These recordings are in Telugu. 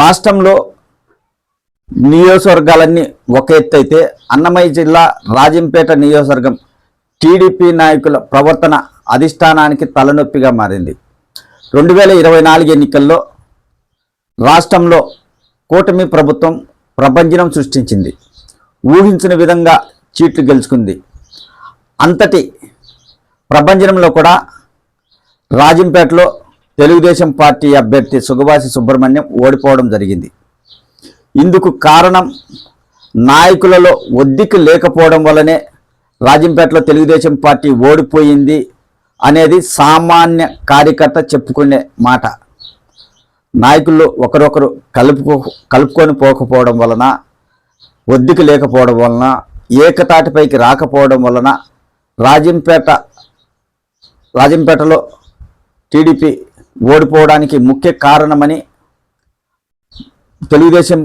రాష్ట్రంలో నియోజకవర్గాలన్నీ ఒక ఎత్తు అయితే అన్నమయ్య జిల్లా రాజంపేట నియోజకవర్గం టీడీపీ నాయకుల ప్రవర్తన అధిష్టానానికి తలనొప్పిగా మారింది. రెండు వేల ఇరవై నాలుగు ఎన్నికల్లో రాష్ట్రంలో కూటమి ప్రభుత్వం ప్రపంచం సృష్టించింది. ఊహించిన విధంగా చీట్లు గెలుచుకుంది. అంతటి ప్రపంచంలో కూడా రాజంపేటలో తెలుగుదేశం పార్టీ అభ్యర్థి సుగవాసి సుబ్రహ్మణ్యం ఓడిపోవడం జరిగింది. ఇందుకు కారణం నాయకులలో ఒద్దికి లేకపోవడం వల్లనే రాజంపేటలో తెలుగుదేశం పార్టీ ఓడిపోయింది అనేది సామాన్య కార్యకర్త చెప్పుకునే మాట. నాయకులు ఒకరొకరు కలుపుకో కలుపుకొని పోకపోవడం వలన ఒద్దికి లేకపోవడం వలన ఏకతాటిపైకి రాకపోవడం వలన రాజంపేట రాజంపేటలో టీడీపీ ఓడిపోవడానికి ముఖ్య కారణమని తెలుగుదేశం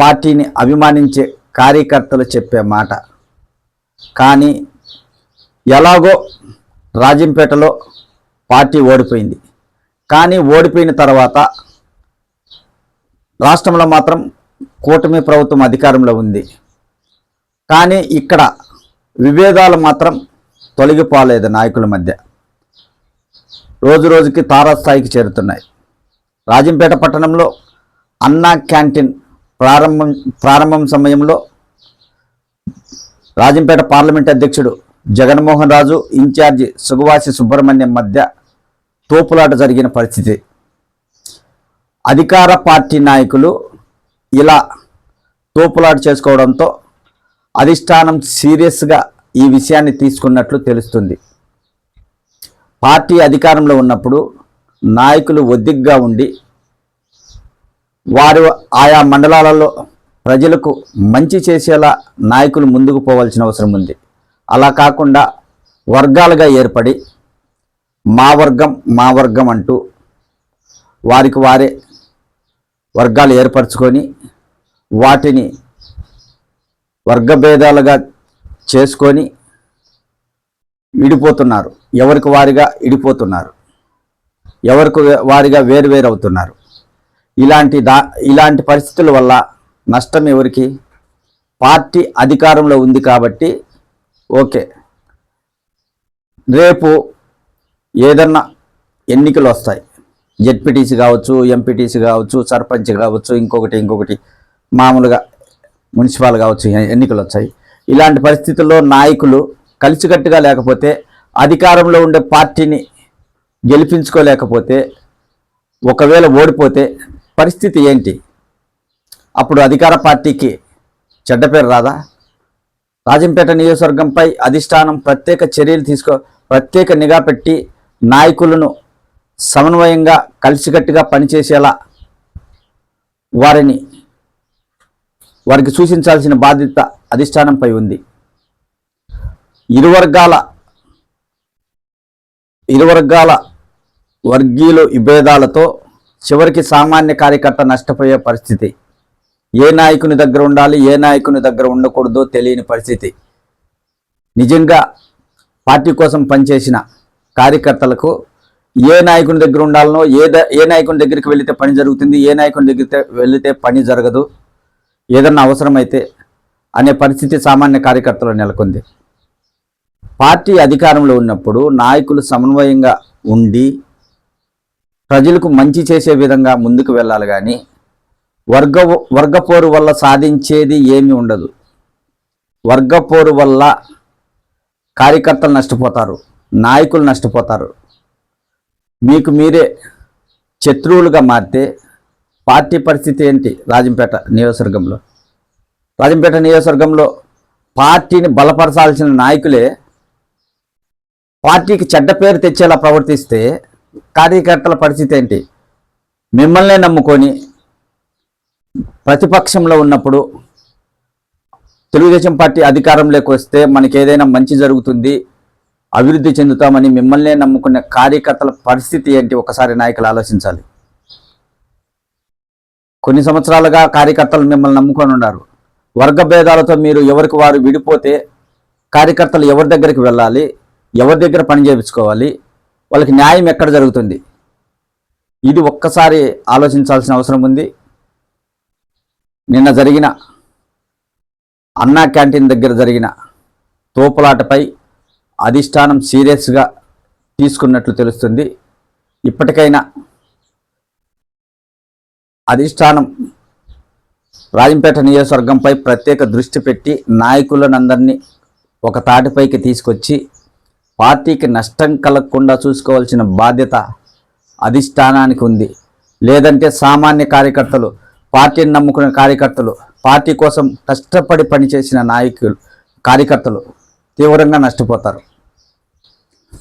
పార్టీని అభిమానించే కార్యకర్తలు చెప్పే మాట. కానీ ఎలాగో రాజంపేటలో పార్టీ ఓడిపోయింది. కానీ ఓడిపోయిన తర్వాత రాష్ట్రంలో మాత్రం కూటమి ప్రభుత్వం అధికారంలో ఉంది. కానీ ఇక్కడ విభేదాలు మాత్రం తొలగిపోలేదు నాయకుల మధ్య. రోజు రోజుకి తారాస్థాయికి చేరుతున్నాయి. రాజంపేట పట్టణంలో అన్నా క్యాంటీన్ ప్రారంభం ప్రారంభం సమయంలో రాజంపేట పార్లమెంట్ అధ్యక్షుడు జగన్మోహన్ రాజు ఇన్ఛార్జి సుగవాసి సుబ్రహ్మణ్యం మధ్య తోపులాట జరిగిన పరిస్థితి. అధికార పార్టీ నాయకులు ఇలా తోపులాట చేసుకోవడంతో అధిష్టానం సీరియస్గా ఈ విషయాన్ని తీసుకున్నట్లు తెలుస్తుంది. పార్టీ అధికారంలో ఉన్నప్పుడు నాయకులు ఒద్దిగ్గా ఉండి వారు ఆయా మండలాలలో ప్రజలకు మంచి చేసేలా నాయకులు ముందుకు పోవాల్సిన అవసరం ఉంది. అలా కాకుండా వర్గాలుగా ఏర్పడి మా వర్గం మా వర్గం అంటూ వారికి వారే వర్గాలు ఏర్పరచుకొని వాటిని వర్గభేదాలుగా చేసుకొని విడిపోతున్నారు. ఎవరికి వారిగా ఇడిపోతున్నారు? ఎవరికి వారిగా వేరువేరు అవుతున్నారు ఇలాంటి దా ఇలాంటి పరిస్థితుల వల్ల నష్టం ఎవరికి? పార్టీ అధికారంలో ఉంది కాబట్టి ఓకే. రేపు ఏదన్నా ఎన్నికలు వస్తాయి. జెడ్పీటీసీ కావచ్చు ఎంపీటీసీ కావచ్చు సర్పంచ్ కావచ్చు ఇంకొకటి ఇంకొకటి మామూలుగా మున్సిపాల్ కావచ్చు ఎన్నికలు వచ్చాయి. ఇలాంటి పరిస్థితుల్లో నాయకులు కలిసికట్టుగా లేకపోతే అధికారంలో ఉండే పార్టీని గెలిపించుకోలేకపోతే ఒకవేళ ఓడిపోతే పరిస్థితి ఏంటి? అప్పుడు అధికార పార్టీకి చెడ్డ పేరు రాదా? రాజంపేట నియోజకవర్గంపై అధిష్టానం ప్రత్యేక చర్యలు తీసుకో ప్రత్యేక నిఘా పెట్టి నాయకులను సమన్వయంగా కలిసికట్టుగా పనిచేసేలా వారిని వారికి సూచించాల్సిన బాధ్యత అధిష్టానంపై ఉంది. ఇరు వర్గాల ఇరు వర్గాల వర్గీయులు విభేదాలతో చివరికి సామాన్య కార్యకర్త నష్టపోయే పరిస్థితి. ఏ నాయకుని దగ్గర ఉండాలి ఏ నాయకుని దగ్గర ఉండకూడదో తెలియని పరిస్థితి. నిజంగా పార్టీ కోసం పనిచేసిన కార్యకర్తలకు ఏ నాయకుని దగ్గర ఉండాలనో ఏ ద- ఏ నాయకుని దగ్గరికి వెళితే పని జరుగుతుంది ఏ నాయకుని దగ్గరికి వెళితే పని జరగదు ఏదన్నా అవసరమైతే అనే పరిస్థితి సామాన్య కార్యకర్తలు నెలకొంది. పార్టీ అధికారంలో ఉన్నప్పుడు నాయకులు సమన్వయంగా ఉండి ప్రజలకు మంచి చేసే విధంగా ముందుకు వెళ్ళాలి కానీ వర్గ వర్గపోరు వల్ల సాధించేది ఏమీ ఉండదు. వర్గపోరు వల్ల కార్యకర్తలు నష్టపోతారు నాయకులు నష్టపోతారు. మీకు మీరే శత్రువులుగా మారితే పార్టీ పరిస్థితి ఏంటి రాజంపేట నియోజకవర్గంలో? రాజంపేట నియోజకవర్గంలో పార్టీని బలపరచాల్సిన నాయకులే పార్టీకి చెడ్డ పేరు తెచ్చేలా ప్రవర్తిస్తే కార్యకర్తల పరిస్థితి ఏంటి? మిమ్మల్నే నమ్ముకొని ప్రతిపక్షంలో ఉన్నప్పుడు తెలుగుదేశం పార్టీ అధికారంలోకి వస్తే మనకి ఏదైనా మంచి జరుగుతుంది అభివృద్ధి చెందుతామని మిమ్మల్నే నమ్ముకున్న కార్యకర్తల పరిస్థితి ఏంటి? ఒకసారి నాయకులు ఆలోచించాలి. కొన్ని సంవత్సరాలుగా కార్యకర్తలు మిమ్మల్ని నమ్ముకొని ఉన్నారు. వర్గ భేదాలతో మీరు ఎవరికి వారు విడిపోతే కార్యకర్తలు ఎవరి దగ్గరికి వెళ్ళాలి? ఎవరి దగ్గర పని చేయించుకోవాలి? వాళ్ళకి న్యాయం ఎక్కడ జరుగుతుంది? ఇది ఒక్కసారి ఆలోచించాల్సిన అవసరం ఉంది. నిన్న జరిగిన అన్నా క్యాంటీన్ దగ్గర జరిగిన తోపులాటపై అధిష్టానం సీరియస్గా తీసుకున్నట్లు తెలుస్తుంది. ఇప్పటికైనా అధిష్టానం రాజంపేట నియోజకవర్గంపై ప్రత్యేక దృష్టి పెట్టి నాయకులనందరినీ ఒక తాటిపైకి తీసుకొచ్చి పార్టీకి నష్టం కలగకుండా చూసుకోవాల్సిన బాధ్యత అధిష్టానానికి ఉంది. లేదంటే సామాన్య కార్యకర్తలు పార్టీని నమ్ముకున్న కార్యకర్తలు పార్టీ కోసం కష్టపడి పనిచేసిన నాయకులు కార్యకర్తలు తీవ్రంగా నష్టపోతారు.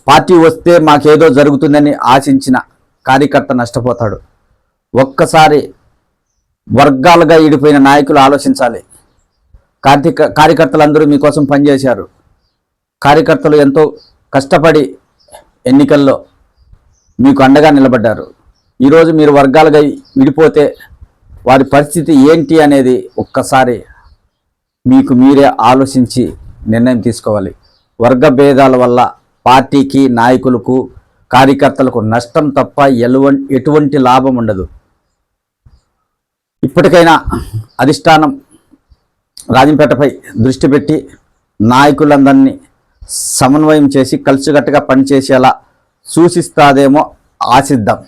పార్టీ వస్తే మాకేదో జరుగుతుందని ఆశించిన కార్యకర్త నష్టపోతాడు. ఒక్కసారి వర్గాలుగా ఈడిపోయిన నాయకులు ఆలోచించాలి. కార్తీక కార్యకర్తలందరూ మీకోసం పనిచేశారు. కార్యకర్తలు ఎంతో కష్టపడి ఎన్నికల్లో మీకు అండగా నిలబడ్డారు. ఈరోజు మీరు వర్గాలుగా విడిపోతే వారి పరిస్థితి ఏంటి అనేది ఒక్కసారి మీకు మీరే ఆలోచించి నిర్ణయం తీసుకోవాలి. వర్గ భేదాల వల్ల పార్టీకి నాయకులకు కార్యకర్తలకు నష్టం తప్ప ఎలువ ఎటువంటి లాభం ఉండదు. ఇప్పటికైనా అధిష్టానం రాజంపేటపై దృష్టి పెట్టి నాయకులందరినీ సమన్వయం చేసి కలిసికట్టుగా పనిచేసేలా సూచిస్తాదేమో ఆశిద్దాం.